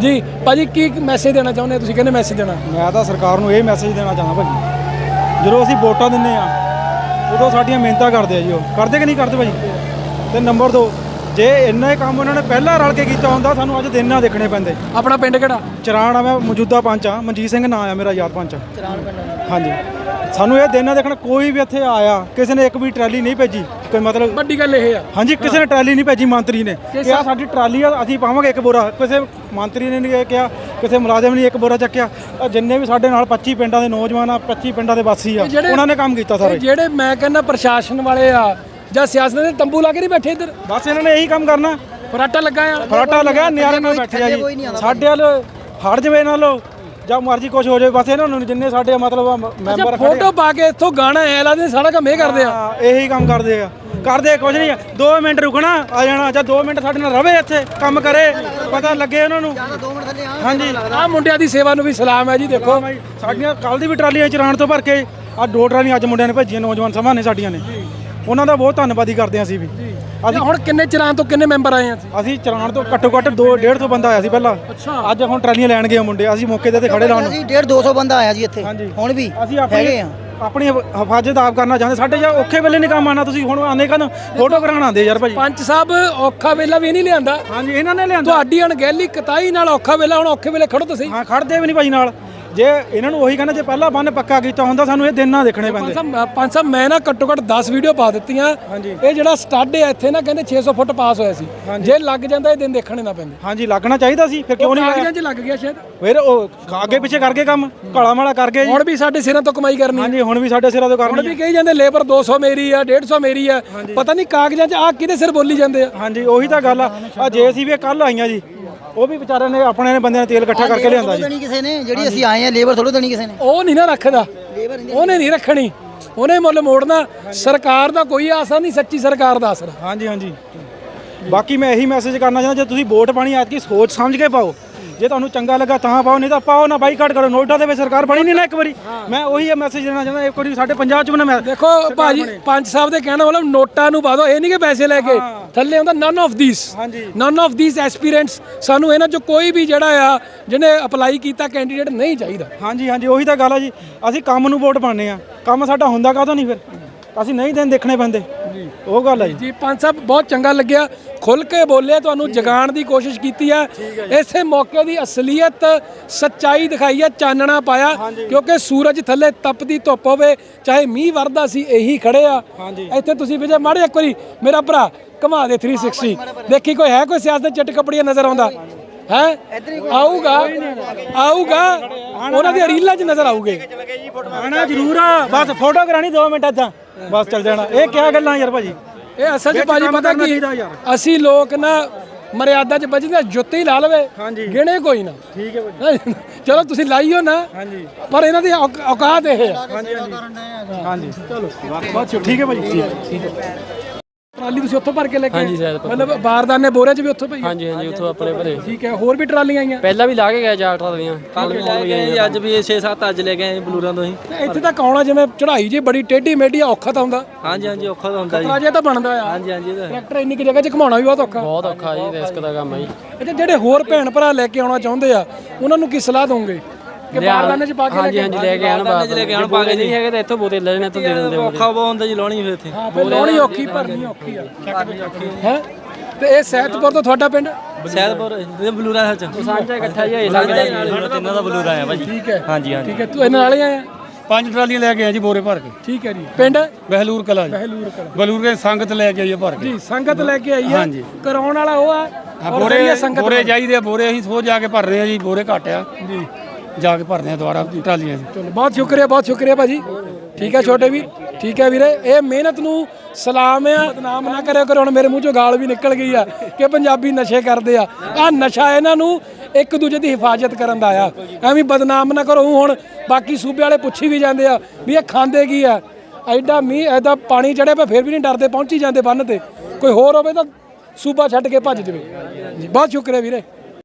ਜੀ ਭਾਜੀ ਕੀ ਮੈਸੇਜ ਦੇਣਾ ਚਾਹੁੰਦੇ ਹੋ? ਤੁਸੀਂ ਕਹਿੰਦੇ ਮੈਸੇਜ ਦੇਣਾ? ਮੈਂ ਤਾਂ ਸਰਕਾਰ ਨੂੰ ਇਹ ਮੈਸੇਜ ਦੇਣਾ ਚਾਹੁੰਦਾ ਭਾਜੀ। ਜਦੋਂ ਅਸੀਂ ਵੋਟਾਂ ਦਿੰਨੇ ਆ ਉਦੋਂ ਸਾਡੀਆਂ ਮਿਹਨਤਾਂ ਕਰਦੇ ਆ ਜੀ ਉਹ। ਕਰਦੇ ਕਿ ਨਹੀਂ ਕਰਦੇ ਭਾਜੀ? ਤੇ ਨੰਬਰ 2 ਜੇ ਇੰਨਾ ਹੀ ਕੰਮ ਉਹਨਾਂ ਨੇ ਪਹਿਲਾਂ ਰਲ ਕੇ ਕੀਤਾ ਹੁੰਦਾ ਸਾਨੂੰ ਅੱਜ ਦਿਨ ਨਾ ਦੇਖਣੇ ਪੈਂਦੇ। ਆਪਣਾ ਪਿੰਡ ਕਿਹੜਾ? ਚਰਾਣ ਆ ਮੈਂ ਮੌਜੂਦਾ ਪੰਚ ਆ ਮਨਜੀਤ ਸਿੰਘ ਨਾਂ ਆ ਮੇਰਾ ਯਾਦ ਪੰਚ। ਚਰਾਣ ਪਿੰਡ ਹਾਂਜੀ। ਸਾਨੂੰ ਇਹ ਦਿਨ ਨਾ ਦੇਖਣਾ ਕੋਈ ਵੀ ਇੱਥੇ ਆਇਆ ਕਿਸੇ ਨੇ ਇੱਕ ਵੀ ਟਰਾਲੀ ਨਹੀਂ ਭੇਜੀ ਕੋਈ ਮਤਲਬ ਵੱਡੀ ਗੱਲ ਇਹ ਆ। ਹਾਂਜੀ ਕਿਸੇ ਨੇ ਟਰਾਲੀ ਨਹੀਂ ਭੇਜੀ ਮੰਤਰੀ ਨੇ। ਕਿ ਆ ਸਾਡੀ ਟਰਾਲੀ ਆ ਅਸੀਂ ਪਾਵਾਂਗੇ ਇੱਕ ਬੋਰਾ। ਕਿਸੇ ਮੰਤਰੀ ਨੇ ਨਹੀਂ ਇਹ ਕਿਹਾ ਕਿਸੇ ਮੁਲਾਜ਼ਮ ਨੇ ਇੱਕ ਬੋਰਾ ਚੱਕਿਆ। ਜਿੰਨੇ ਵੀ ਸਾਡੇ ਨਾਲ 25 ਪਿੰਡਾਂ ਦੇ ਨੌਜਵਾਨ ਆ 25 ਪਿੰਡਾਂ ਦੇ ਵਾਸੀ ਆ ਉਹਨਾਂ ਨੇ ਕੰਮ ਕੀਤਾ ਸਾਰੇ। ਜਿਹੜੇ ਮੈਂ ਕਹਿੰਦਾ ਪ੍ਰਸ਼ਾਸਨ ਵਾਲੇ ਆ ਜਾਂ ਸਿਆਸਤ ਦੇ ਤੰਬੂ ਲਾ ਕੇ ਨਹੀਂ ਬੈਠੇ ਇੱਧਰ? ਬਸ ਇਹਨਾਂ ਨੇ ਇਹੀ ਕੰਮ ਕਰਨਾ। ਫਰਾਟਾ ਲੱਗਾ ਆ। ਫਰਾਟਾ ਲਗਾ ਨਿਆਰੇ ਨਾਲ ਬੈਠੇ ਆ ਜੀ। ਸਾਡੇ ਵੱਲ ਹਟ ਜਵੇ ਨਾਲੋਂ ਜਾਂ ਮਰਜ਼ੀ ਕੁਝ ਹੋ ਜਾਵੇ ਬਸ ਇਹਨਾਂ ਨੂੰ ਜਿੰਨੇ ਸਾਡੇ ਮਤਲਬ ਆ ਮੈਂਬਰ ਖੜੇ ਫੋਟੋ ਪਾ ਕੇ ਇੱਥੋਂ ਗਾਣਾ ਐ ਲੱਗਦਾ ਸਾਰਾ ਕੰਮ ਇਹ ਕਰਦੇ ਆ। ਆ ਇਹੀ ਕੰਮ ਕਰਦੇ ਆ। ਕਰਦੇ ਕੁਝ ਨਹੀਂ 2 ਮਿੰਟ ਰੁਕਣਾ ਆ ਜਾਣਾ ਜਾਂ 2 ਮਿੰਟ ਸਾਡੇ ਨਾਲ ਰਵੇ ਇੱਥੇ ਕੰਮ ਕਰੇ ਪਤਾ ਲੱਗੇ ਉਹਨਾਂ ਨੂੰ। ਹਾਂਜੀ। ਆ ਮੁੰਡਿਆਂ ਦੀ ਸੇਵਾ ਨੂੰ ਵੀ ਸਲਾਮ ਹੈ ਜੀ ਦੇਖੋ। ਸਾਡੀਆਂ ਕੱਲ ਦੀ ਵੀ ਟਰਾਲੀਆਂ ਚਰਾਣ ਤੋਂ ਭਰ ਕੇ ਆ ਦੋ ਟਰਾਲੀਆਂ ਅੱਜ ਮੁੰਡਿਆਂ ਨੇ ਭੇਜੀਆਂ ਨੌਜਵਾਨ ਸਭਾ ਨੇ ਸਾਡੀਆਂ ਨੇ। ਉਹਨਾਂ ਦਾ ਬਹੁਤ ਧੰਨਵਾਦੀ ਕਰਦੇ ਹਾਂ ਅਸੀਂ ਵੀ। ਅਸੀਂ ਹੁਣ ਕਿੰਨੇ ਚਿਰਾਂ ਤੋਂ ਕਿੰਨੇ ਮੈਂਬਰ ਆਏ ਆ ਅਸੀਂ? ਚਰਾਣ ਤੋਂ ਘੱਟੋ ਘੱਟ 2 150 ਬੰਦਾ ਆਇਆ ਸੀ ਪਹਿਲਾਂ। ਅੱਛਾ। ਅੱਜ ਹੁਣ ਟਰਾਲੀਆਂ ਲੈਣ ਗਏ ਆ ਮੁੰਡੇ ਅਸੀਂ ਮੌਕੇ ਤੇ ਤੇ ਖੜੇ ਲਾਉਣ ਅਸੀਂ 1.5 200 ਬੰਦਾ ਆਇਆ ਜੀ ਇੱਥੇ ਹਾਂਜੀ। ਹੁਣ ਵੀ ਅਸੀਂ ਆਪਣੀ ਹੈਗੇ ਆ। ਆਪਣੀ ਹਫਾਜ਼ਤ ਆਪ ਕਰਨਾ ਚਾਹੁੰਦੇ ਸਾਡੇ ਜਾਂ ਔਖੇ ਵੇਲੇ ਨਹੀਂ ਕੰਮ ਆਣਾ ਤੁਸੀਂ ਹੁਣ ਆਨੇ ਕਨ ਫੋਟੋ ਕਰਾਉਣ ਆਉਂਦੇ ਯਾਰ ਭਾਜੀ। ਪੰਚ ਸਾਹਿਬ ਔਖਾ ਵੇਲਾ ਵੀ ਨਹੀਂ ਲਿਆਂਦਾ। ਹਾਂਜੀ ਇਹਨਾਂ ਨੇ ਲਿਆਂਦਾ। ਤੁਹਾਡੀ ਅਣਗਹਿਲੀ ਕਤਾਈ ਨਾਲ ਔਖਾ ਵੇਲਾ ਹੁਣ ਔਖੇ ਵੇਲੇ ਖੜੋ ਤੁਸੀਂ। ਹਾਂ ਖੜਦੇ ਵੀ ਨਹੀਂ ਭਾਜੀ ਨਾਲ। ਜੇ ਇਹਨਾਂ ਨੂੰ ਉਹੀ ਕਹਿੰਦਾ ਜੇ ਪਹਿਲਾਂ ਬੰਨ ਪੱਕਾ ਕੀਤਾ ਹੁੰਦਾ ਸਾਨੂੰ ਇਹ ਦਿਨ ਨਾ ਦੇਖਣੇ ਪੰਜ ਪੈਂਦੇ। ਸਾਹਿਬ ਪੰਜ ਸਾਹਿਬ ਮੈਂ ਨਾ ਘੱਟੋ ਘੱਟ 10 ਵੀਡੀਓ ਪਾ ਦਿੱਤੀਆਂ। ਇਹ ਜਿਹੜਾ ਸਟੱਡ ਹੈ ਇੱਥੇ ਨਾ ਕਹਿੰਦੇ 600 ਫੁੱਟ ਪਾਸ ਹੋਇਆ ਸੀ। ਜੇ ਲੱਗ ਜਾਂਦਾ ਇਹ ਦਿਨ ਦੇਖਣੇ ਨਾ ਪੈਂਦੇ। ਹਾਂਜੀ ਲੱਗਣਾ ਚਾਹੀਦਾ ਸੀ ਫਿਰ ਕਿਉਂ ਨਹੀਂ ਕਾਗਜ਼ਾਂ 'ਚ ਲੱਗ ਗਿਆ ਸ਼ਾਇਦ। ਫਿਰ ਉਹ ਅੱਗੇ ਪਿੱਛੇ ਕਰਕੇ ਕੰਮ ਕਾਲਾ ਮਾਲਾ ਕਰਕੇ ਜੀ। ਹੁਣ ਵੀ ਸਾਡੇ ਸਿਰਾਂ ਤੋਂ ਕਮਾਈ ਕਰਨੀ ਹਾਂਜੀ ਹੁਣ ਵੀ ਸਾਡੇ ਸਿਰਾਂ ਤੋਂ ਹੁਣ ਕਰਨੀ ਵੀ ਕਹੀ ਜਾਂਦੇ ਲੇਬਰ 200 ਮੇਰੀ ਆ 150 ਮੇਰੀ ਆ। ਪਤਾ ਨਹੀਂ ਕਾਗਜ਼ਾਂ 'ਚ ਆ ਕਿਹਦੇ ਸਿਰ ਬੋਲੀ ਜਾਂਦੇ ਆ। ਹਾਂਜੀ ਉਹੀ ਤਾਂ ਗੱਲ ਆ। ਆ ਜੇਸੀਬੀ ਕੱਲ ਆਈਆਂ ਜੀ ਉਹ ਵੀ ਵਿਚਾਰਿਆਂ ਨੇ ਆਪਣੇ ਨੇ ਬੰਦਿਆਂ ਨੇ ਤੇਲ ਇਕੱਠਾ ਕਰਕੇ ਲਿਆਂਦਾ ਜੀ। ਦੇਣੀ ਕਿਸੇ ਨੇ ਜਿਹੜੀ ਅਸੀਂ ਆਏ ਆ ਲੇਬਰ ਥੋੜੋ ਦੇਣੀ ਕਿਸੇ ਨੇ। ਉਹ ਨਹੀਂ ਨਾ ਰੱਖਦਾ। ਉਹਨੇ ਨਹੀਂ ਰੱਖਣੀ। ਉਹਨੇ ਮੁੱਲ ਮੋੜਨਾ। ਸਰਕਾਰ ਦਾ ਕੋਈ ਆਸਰਾ ਨਹੀਂ ਸੱਚੀ ਸਰਕਾਰ ਦਾ ਆਸਰਾ। ਹਾਂਜੀ ਹਾਂਜੀ। ਬਾਕੀ ਮੈਂ ਇਹੀ ਮੈਸੇਜ ਕਰਨਾ ਚਾਹੁੰਦਾ ਜੇ ਤੁਸੀਂ ਵੋਟ ਪਾਣੀ ਐਤਕੀ ਸੋਚ ਸਮਝ ਕੇ ਪਾਓ। ਜੇ ਤੁਹਾਨੂੰ ਚੰਗਾ ਲੱਗਾ ਤਾਂ ਪਾਓ ਨਹੀਂ ਤਾਂ ਪਾਓ ਨਾ ਬਾਈਕਾਟ ਕਰੋ। ਨੋਇਡਾ ਦੇ ਵਿੱਚ ਸਰਕਾਰ ਬਣੀ ਨਹੀਂ ਨਾ ਇੱਕ ਵਾਰੀ। ਮੈਂ ਉਹੀ ਮੈਸੇਜ ਦੇਣਾ ਚਾਹੁੰਦਾ ਇੱਕ ਵਾਰੀ ਸਾਡੇ ਪੰਜਾਬ 'ਚ ਨਾ ਮੈਂ ਦੇਖੋ ਭਾਜੀ ਪੰਜ ਸਾਹਿਬ ਦੇ ਕਹਿਣਾ ਮਤਲਬ ਨੋਟਾਂ ਨੂੰ ਪਾ ਦਿਓ ਇਹ ਨਹੀਂ ਕਿ ਪੈਸੇ ਲੈ ਕੇ। ਥੱਲੇ ਹੁੰਦਾ ਨਨ ਆਫ ਥੀਸ ਹਾਂਜੀ। ਨਨ ਆਫ ਥੀਸ ਐਸਪੀਰੈਂਟਸ ਸਾਨੂੰ ਇਹਨਾਂ ਚੋਂ ਕੋਈ ਵੀ ਜਿਹੜਾ ਆ ਜਿਹਨੇ ਅਪਲਾਈ ਕੀਤਾ ਕੈਂਡੀਡੇਟ ਨਹੀਂ ਚਾਹੀਦਾ। ਹਾਂਜੀ ਹਾਂਜੀ ਉਹੀ ਤਾਂ ਗੱਲ ਆ ਜੀ। ਅਸੀਂ ਕੰਮ ਨੂੰ ਵੋਟ ਪਾਉਂਦੇ ਆ ਕੰਮ ਸਾਡਾ ਹੁੰਦਾ ਕਾਹਤੋਂ ਨਹੀਂ ਫਿਰ? ਅਸੀਂ ਨਹੀਂ ਦਿਨ ਦੇਖਣੇ ਪੈਂਦੇ। ਉਹ ਗੱਲ ਆ ਜੀ। ਜੀ ਪੰਜ ਸਾਹਿਬ ਬਹੁਤ ਚੰਗਾ ਲੱਗਿਆ। ਖੁੱਲ ਕੇ ਬੋਲੇ ਤੁਹਾਨੂੰ ਜਗਾਉਣ ਦੀ ਕੋਸ਼ਿਸ਼ ਕੀਤੀ ਹੈ ਇਸੇ ਮੌਕੇ ਦੀ ਅਸਲੀਅਤ ਸੱਚਾਈ ਦਿਖਾਈ ਹੈ ਚਾਨਣਾ ਪਾਇਆ ਕਿਉਂਕਿ ਸੂਰਜ ਥੱਲੇ ਤਪਦੀ ਧੁੱਪ ਹੋਵੇ ਚਾਹੇ ਮੀਂਹ ਵਰਦਾ ਸੀ ਇਹੀ ਖੜੇ ਆ। ਇੱਥੇ ਤੁਸੀਂ ਵਿਜੇ ਮਾੜੇ ਇੱਕ ਵਾਰੀ ਮੇਰਾ ਭਰਾ ਘੁਮਾ ਦੇ 360 ਦੇਖੀ ਕੋਈ ਹੈ ਕੋਈ ਸਿਆਸਤ ਚਿੱਟ ਕੱਪੜੀਆਂ ਨਜ਼ਰ ਆਉਂਦਾ? ਹੈ? ਆਊਗਾ ਆਊਗਾ ਉਹਨਾਂ ਦੀ ਰੀਲਾਂ 'ਚ ਨਜ਼ਰ ਆਊਗੇ। ਆਣਾ ਜ਼ਰੂਰ ਆ। ਬਸ ਫੋਟੋ ਕਰਾਣੀ 2 ਮਿੰਟਾਂ ਚ ਬਸ ਚੱਲ ਜਾਣਾ। ਇਹ ਕਿਆ ਗੱਲਾਂ ਯਾਰ ਭਾਜੀ? ਇਹ ਅਸਲ 'ਚ ਭਾਜੀ ਪਤਾ ਕੀ। ਅਸੀਂ ਲੋਕ ਨਾ ਮਰਿਆਦਾ 'ਚ ਬਚਦੇ ਜੁੱਤੇ ਹੀ ਲਾ ਲਵੇ। ਗਿਣੇ ਕੋਈ ਨਾ। ਠੀਕ ਹੈ ਭਾਜੀ। ਚਲੋ ਤੁਸੀਂ ਲਾਈਓ ਨਾ ਹਾਂਜੀ। ਪਰ ਇਹਨਾਂ ਦੀ ਔਕ- ਔਕਾਤ ਇਹ ਆ ਹਾਂਜੀ ਹਾਂਜੀ। ਹਾਂਜੀ। ਚਲੋ ਬਹੁਤ ਠੀਕ ਹੈ ਭਾਜੀ। ਠੀਕ ਹੈ। ਟਰਾਲੀ ਤੁਸੀਂ ਉੱਥੋਂ ਭਰ ਕੇ ਲੈ ਕੇ ਹਾਂਜੀ ਮਤਲਬ ਬਾਰਦਾਨੇ ਬੋਰੇ 'ਚ ਵੀ ਉੱਥੋਂ ਪਈ ਹਾਂਜੀ ਹਾਂਜੀ ਉੱਥੋਂ ਆਪਣੇ ਭਰੇ। ਠੀਕ ਹੈ ਹੋਰ ਵੀ ਟਰਾਲੀਆਂ ਆਈਆਂ? ਪਹਿਲਾਂ ਵੀ ਲਾ ਕੇ ਗਏ ਚਾਰ ਟਰਾਲੀਆਂ। ਕੱਲ ਵੀ ਲੈ ਜੀ, ਅੱਜ ਵੀ 6-7 ਅੱਜ ਲੈ ਕੇ ਆਏ ਬਲੂਰਾਂ ਤੋਂ ਹੀ। ਇੱਥੇ ਤਾਂ ਆਉਣਾ ਜਿਵੇਂ ਚੜ੍ਹਾਈ ਜੀ ਬੜੀ ਟੇਢੀ ਮੇਢੀ ਔਖਾ ਤਾਂ ਹੁੰਦਾ। ਹਾਂਜੀ ਹਾਂਜੀ ਔਖਾ ਤਾਂ ਹੁੰਦਾ ਜੀ। ਰਾਜੇ ਤਾਂ ਬਣਦਾ ਆ। ਹਾਂਜੀ ਹਾਂਜੀ। ਟਰੈਕਟਰ ਇੰਨੀ ਕਿ ਜਗ੍ਹਾ 'ਚ ਘਮਾਉਣਾ ਵੀ ਬਹੁਤ ਔਖਾ। ਬਹੁਤ ਔਖਾ ਜੀ ਰਿਸਕ ਦਾ ਕੰਮ ਹੈ ਜੀ। ਅੱਛਾ ਜਿਹੜੇ ਹੋਰ ਭੈਣ ਭਰਾ ਲੈ ਕੇ ਆਉਣਾ ਚਾਹੁੰਦੇ ਆ ਉਹਨਾਂ ਨੂੰ ਕੀ ਸਲਾਹ ਦੋਗੇ? ਕਿ ਬਾਰਦਾਨੇ 'ਚ ਪਾ ਕੇ ਲੈ ਹਾਂਜੀ ਕੇ ਹਾਂਜੀ ਲੈ ਕੇ ਆਣ ਬਾਰਦਾਨੇ 'ਚ ਲੈ ਕੇ ਆਉਣ ਪਾ ਕੇ ਨਹੀਂ ਹੈਗੇ ਤਾਂ ਇੱਥੋਂ ਬੋਤਲ ਲੈ ਲੈਣੇ ਤੋਂ ਦੇ ਦਿੰਦੇ ਆ ਔਖਾ ਬਹੁਤ ਹੁੰਦਾ ਜੀ ਲਾਉਣੀ ਫਿਰ ਇੱਥੇ। ਹਾਂ ਫਿਰ ਲਾਉਣੀ ਔਖੀ ਭਰਨੀ ਔਖੀ ਆ। ਹੈ? ਤੇ ਇਹ ਸਹਿਤਪੁਰ ਤੋਂ ਤੁਹਾਡਾ ਪਿੰਡ? ਸੈਦਪੁਰ ਇਹ ਬਲੂਰਾਂ ਸੱਚ ਸਾਂਝਾ ਇਕੱਠਾ ਜਿਹਾ ਹੀ ਲੱਗਦਾ ਤਿੰਨਾਂ ਦਾ ਬਲੂਰਾ ਆਇਆ ਭਾਜੀ। ਠੀਕ ਹੈ। ਹਾਂਜੀ ਹਾਂਜੀ। ਠੀਕ ਹੈ ਤੂੰ ਇਹਨਾਂ ਨਾਲ ਹੀ ਆਇਆ ਪੰਜ ਟਰਾਲੀਆਂ ਲੈ ਕੇ ਆਏ ਜੀ ਬੋਰੇ ਭਰ ਕੇ। ਠੀਕ ਹੈ ਜੀ। ਪਿੰਡ? ਬਹਿਲੂਰ ਕਲਾ ਜੀ। ਬਹਿਲੂਰ ਕਲਾ। ਬਲੂਰ ਕੇ ਸੰਗਤ ਲੈ ਕੇ ਆਈ ਆ ਭਰ ਕੇ। ਜੀ ਸੰਗਤ ਲੈ ਕੇ ਆਈ ਹਾਂਜੀ। ਕਰਾਉਣ ਵਾਲਾ ਉਹ ਆ ਔਰ ਬੋਰੇ ਸੰਗਤ ਚਾਹੀਦੇ ਆ ਬੋਰੇ ਅਸੀਂ ਸੋ ਜਾ ਕੇ ਭਰ ਰਹੇ ਆ ਜੀ ਬੋਰੇ ਘੱਟ ਆ। ਜੀ। ਜਾ ਕੇ ਭਰਦੇ ਆ ਦੁਬਾਰਾ ਟਰਾਲੀਆਂ 'ਚ ਚਲੋ, ਬਹੁਤ ਸ਼ੁਕਰੀਆ ਬਹੁਤ ਸ਼ੁਕਰੀਆ ਭਾਜੀ। ਠੀਕ ਹੈ ਛੋਟੇ ਵੀਰ, ਠੀਕ ਹੈ ਵੀਰੇ। ਇਹ ਮਿਹਨਤ ਨੂੰ ਸਲਾਮ ਆ, ਬਦਨਾਮ ਨਾ ਕਰਿਓ ਕਰੋ। ਹੁਣ ਮੇਰੇ ਮੂੰਹ ਚੋਂ ਗਾਲ ਵੀ ਨਿਕਲ ਗਈ ਆ ਕਿ ਪੰਜਾਬੀ ਨਸ਼ੇ ਕਰਦੇ ਆ। ਆ ਨਸ਼ਾ ਇਹਨਾਂ ਨੂੰ ਇੱਕ ਦੂਜੇ ਦੀ ਹਿਫਾਜ਼ਤ ਕਰਨ ਦਾ ਆ। ਐਵੇਂ ਬਦਨਾਮ ਨਾ ਕਰੋ। ਊਂ ਹੁਣ ਬਾਕੀ ਸੂਬੇ ਵਾਲੇ ਪੁੱਛੀ ਵੀ ਜਾਂਦੇ ਆ ਵੀ ਇਹ ਖਾਂਦੇ ਕੀ ਆ? ਐਡਾ ਮੀਂਹ ਐਦਾ ਪਾਣੀ ਚੜਿਆ ਪਰ ਫਿਰ ਵੀ ਨਹੀਂ ਡਰਦੇ, ਪਹੁੰਚੀ ਜਾਂਦੇ ਬੰਨ ਤੇ। ਕੋਈ ਹੋਰ ਹੋਵੇ ਤਾਂ ਸੂਬਾ ਛੱਡ ਕੇ ਭੱਜ ਜਵੇ। ਜੀ, ਬਹੁਤ ਸ਼ੁਕਰੀਆ ਵੀਰੇ।